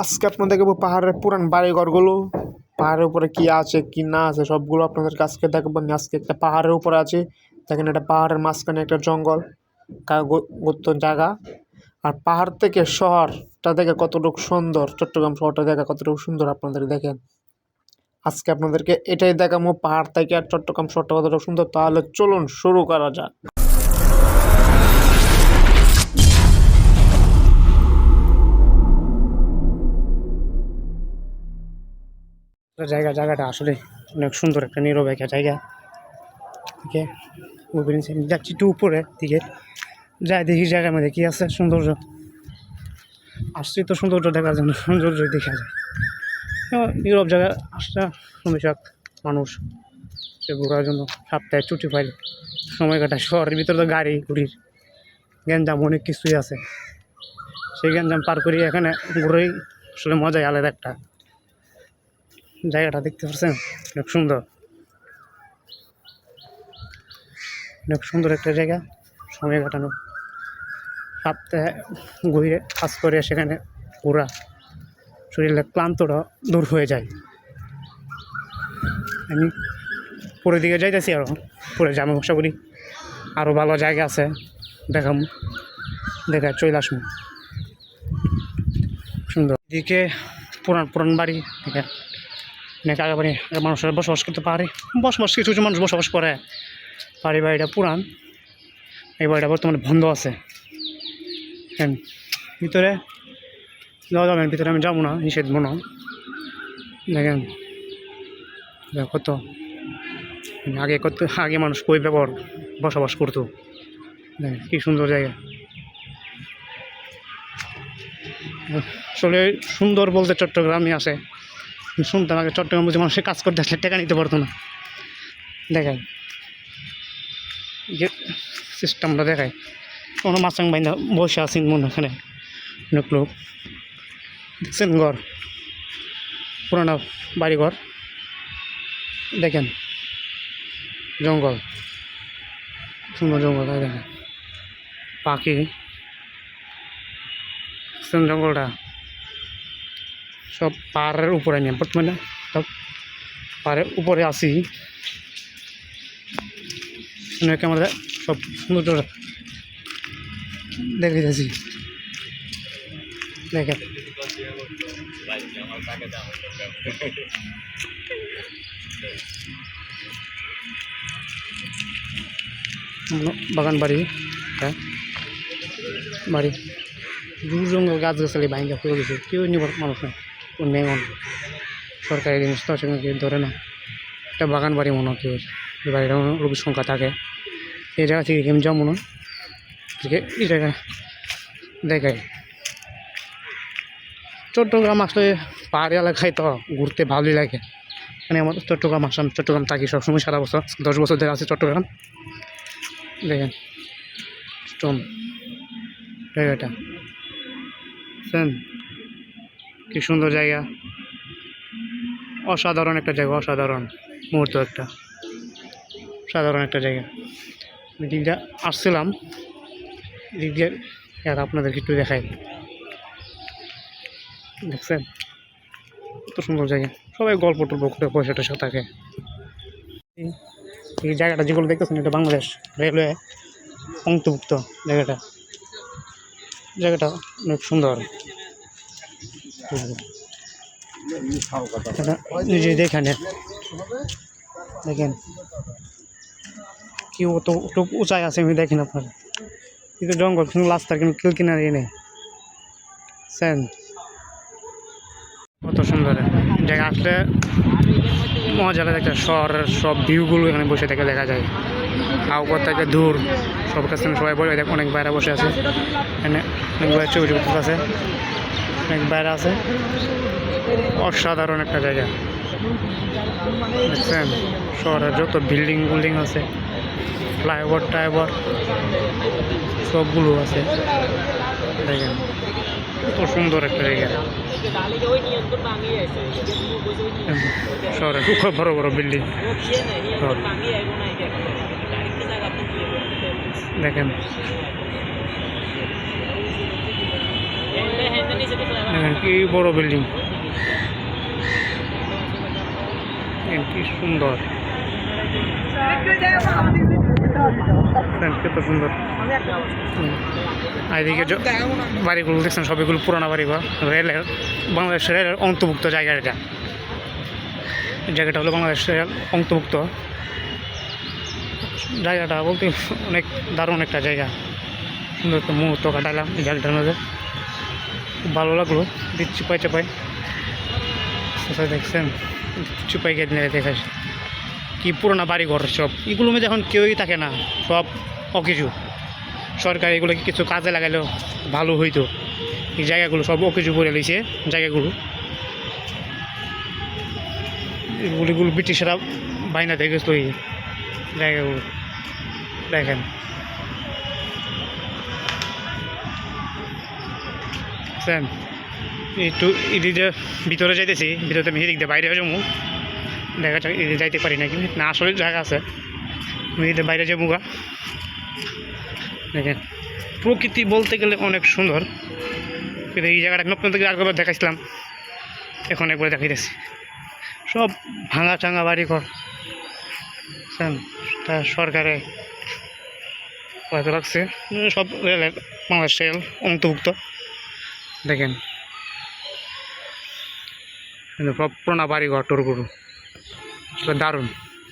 আজকে আপনাদেরকে বলব পাহাড়ের পুরান বাড়িঘরগুলো। পাহাড়ের উপরে কি আছে, কি না আছে, সবগুলো আপনাদেরকে আজকে দেখাবো। আমি আজকে একটা পাহাড়ের উপরে আছি। দেখেন এটা পাহাড়ের মাঝখানে একটা জঙ্গল গোত্ত জায়গা। আর পাহাড় থেকে শহরটা দেখে কতটুকু সুন্দর, চট্টগ্রাম শহরটা দেখে কতটুকু সুন্দর আপনাদের দেখেন। আজকে আপনাদেরকে এটাই দেখাবো, পাহাড় থেকে আর চট্টগ্রাম শহরটা কতটুকু সুন্দর, তাহলে চলুন শুরু করা যাক। জায়গা, জায়গাটা আসলে অনেক সুন্দর, একটা নীরব একটা জায়গা। ওকে যাচ্ছি একটু উপরে দিকে। যাই দেখি জায়গার মধ্যে কী আছে, সৌন্দর্য। আসছি তো সৌন্দর্য দেখার জন্য, সৌন্দর্য দেখা যায়। নীরব জায়গা, আসছে হমেশা মানুষ। সে ঘোরার জন্য সপ্তাহে ছুটি পাই সময় কাটায়, শহরের ভিতরে তো গাড়ি ঘুরির গ্যাঞ্জাম অনেক কিছুই আছে। সেই গ্যাঞ্জাম পার করি এখানে ঘুরেই আসলে মজাই আলাদা একটা। জায়গাটা দেখতে পাচ্ছেন অনেক সুন্দর। অনেক সুন্দর একটা জায়গা। সময় কাটানো। সপ্তাহে ঘুরে কাজ করে সেখানে ঘোরা শরীরের ক্লান্তটা দূর হয়ে যায়। আমি পরের দিকে যাইতেছি আরও পরে জামা আশা করি আরও ভালো জায়গা আছে। দেখাম। দেখা চলে আসুন সুন্দর। এদিকে পুরান পুরান বাড়ি। দেখেন অনেক আগে বাড়ি মানুষের বসবাস করতে পারে। বসবাস কিছু কিছু মানুষ বসবাস করে। বাড়ি বাড়িটা পুরান। এই বাড়িটা বর্তমানে বন্ধ আছে। ভিতরে যাওয়া যাবেন ভিতরে আমি যাব না, নিষেধ মনে দেখেন, দেখো কত। আগে কত, আগে মানুষ কই ব্যবহার বসবাস করতো। দেখেন, কি সুন্দর জায়গা। আসলে সুন্দর বলতে চট্টগ্রামই আছে। শুনতাম আগে চট্টগ্রাম বুঝে মানুষের কাজ করতে আসলে টাকা নিতে পারতো না। দেখায় যে সিস্টেমটা দেখায় কোনো মাসাং বাইন্দা বসে আছেন মনে এখানে। অনেক লোক। দেখছেন ঘর? পুরানো বাড়িঘর। দেখেন। জঙ্গল। সুন্দর জঙ্গল দেখেন। পাখি। জঙ্গলটা? সব পাহাড়ের উপরে নিয়ে বর্তমানে সব পাহাড়ের উপরে আসি ক্যামেরা সব সুন্দর দেখে যাচ্ছি। দেখেন। বাগান বাড়ি হ্যাঁ? বাড়ি। দূর জঙ্গল গাছ গাছালি ভাঙ্গা পড়ে গেছে কেউ নিবার মানুষ নাই। নেই মনে সরকারি জিনিস তো সেখানে ধরে না। একটা বাগান বাড়ি মনে কেউ এই বাড়িটা রোগীর সংখ্যা থাকে। এই জায়গা থেকে কেমন যাও মনে হয়। এই জায়গা দেখায় চট্টগ্রাম আসলে পাহাড়ি এলাকায় তো ঘুরতে ভালোই লাগে। মানে আমার চট্টগ্রাম আসলাম চট্টগ্রাম থাকি সবসময় সারা বছর, দশ বছর ধরে আছে চট্টগ্রাম। দেখেন। স্টোন। জায়গাটা। বুঝছেন কি সুন্দর জায়গা। অসাধারণ একটা জায়গা, অসাধারণ মুহূর্ত একটা। সাধারণ একটা জায়গা। দিয়ে আসছিলাম। দিক দিয়ে আর একটু দেখাই। দেখছেন? কত সুন্দর জায়গা। সবাই গল্প টল্প করে পয়সা টয়সা থাকে। এই জায়গাটা যেগুলো দেখতেছেন, এটা বাংলাদেশ রেলওয়ে অন্তর্ভুক্ত জায়গাটা। জায়গাটা অনেক সুন্দর। নিজে দেখেন দেখেন। কি অত একটু উঁচাই আছে আমি দেখেন আপনারা। কিন্তু জঙ্গল কিন্তু রাস্তার কিন্তু কেউ কিনারে নেই। সেন। কত সুন্দর। জায়গা আসলে মজা লাগে একটা শহরের সব ভিউগুলো এখানে বসে থেকে দেখা যায়। আউকর থেকে দূর, সব কাছে সবাই বসে দেখ অনেক বাইরে বসে আছে। এখানে অনেক বাইরে ছবি আছে অনেক বাইরে আছে। অসাধারণ একটা জায়গা। দেখছেন? শহরের যত বিল্ডিং বিল্ডিং আছে ফ্লাইওভার টাইভার সবগুলো আছে। দেখেন, কত সুন্দর একটা জায়গা। শহরে খুব বড় বড় বিল্ডিং দেখেন কি বড় বিল্ডিং? কি সুন্দর। সুন্দর। এদিকে বাড়িগুলো দেখছেন সবগুলো পুরোনো বাড়ি বা রেলের বাংলাদেশের রেলের অন্তর্ভুক্ত জায়গা এটা। জায়গাটা হলো বাংলাদেশের অন্তর্ভুক্ত। জায়গাটা বলতে অনেক দারুণ একটা জায়গা। সুন্দর একটা মুহূর্ত কাটালাম জায়গাটার মধ্যে। খুব ভালো লাগল চিপাই চাপাই কোথায় দেখছেন, চুপাই নিয়ে দেখাস কি পুরোনো বাড়িঘর সব। এগুলো মধ্যে এখন কেউই থাকে না, সব অকিছু সরকার এগুলো কিছু কাজে লাগালেও ভালো হইতো। এই জায়গাগুলো সব অকিছু করে লইছে, জায়গাগুলো। এগুলো এগুলো ব্রিটিশরা বাইনা থেকে এই জায়গাগুলো। দেখেন। বুঝছেন একটু এদিকে ভিতরে যাইতেছি, ভিতরে আমি এদিক দিয়ে বাইরে যাব। দেখা যাক, এদিকে যাইতে পারি না কিন্তু না, আসলে জায়গা আছে। আমি বাইরে যাব গা। দেখেন, প্রকৃতি বলতে গেলে অনেক সুন্দর। কিন্তু এই জায়গাটা নতুন থেকে আগেবার দেখাইছিলাম। এখন একবার দেখাইতেছি। সব ভাঙা চাঙা বাড়ি ঘর তা সরকারে হয়তো রাখছে সব রেলের বাংলাদেশ রেল অন্তর্ভুক্ত। দেখেন। কিন্তু সব পুরোনো বাড়ি ঘর টোর। গরু দারুণ,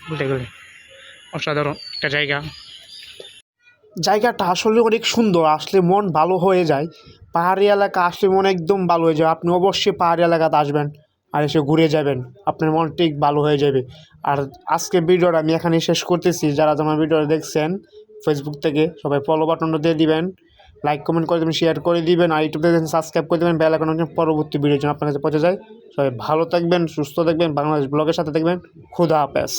বলতে গেলে। অসাধারণ একটা জায়গা। জায়গাটা আসলে অনেক সুন্দর, আসলে মন ভালো হয়ে যায়। পাহাড়ি এলাকা আসলে মন একদম ভালো হয়ে যায়। আপনি অবশ্যই পাহাড়ি এলাকাতে আসবেন আর এসে ঘুরে যাবেন। আপনার মন ঠিক ভালো হয়ে যাবে। আর আজকে ভিডিওটা আমি এখানে শেষ করতেছি। যারা তোমার ভিডিওটা দেখছেন ফেসবুক থেকে সবাই ফলো বাটনটা দিয়ে দিবেন। লাইক কমেন্ট করে দেবেন শেয়ার করে দিবেন, আর ইউটিউব দেখেন সাবস্ক্রাইব করে দেবেন বেল আইকন পরবর্তী ভিডিওর জন্য আপনার কাছে পৌঁছে যায়। সবাই ভালো থাকবেন, সুস্থ থাকবেন, বাংলাদেশ ব্লগের সাথে থাকবেন। খুদা হাফেজ।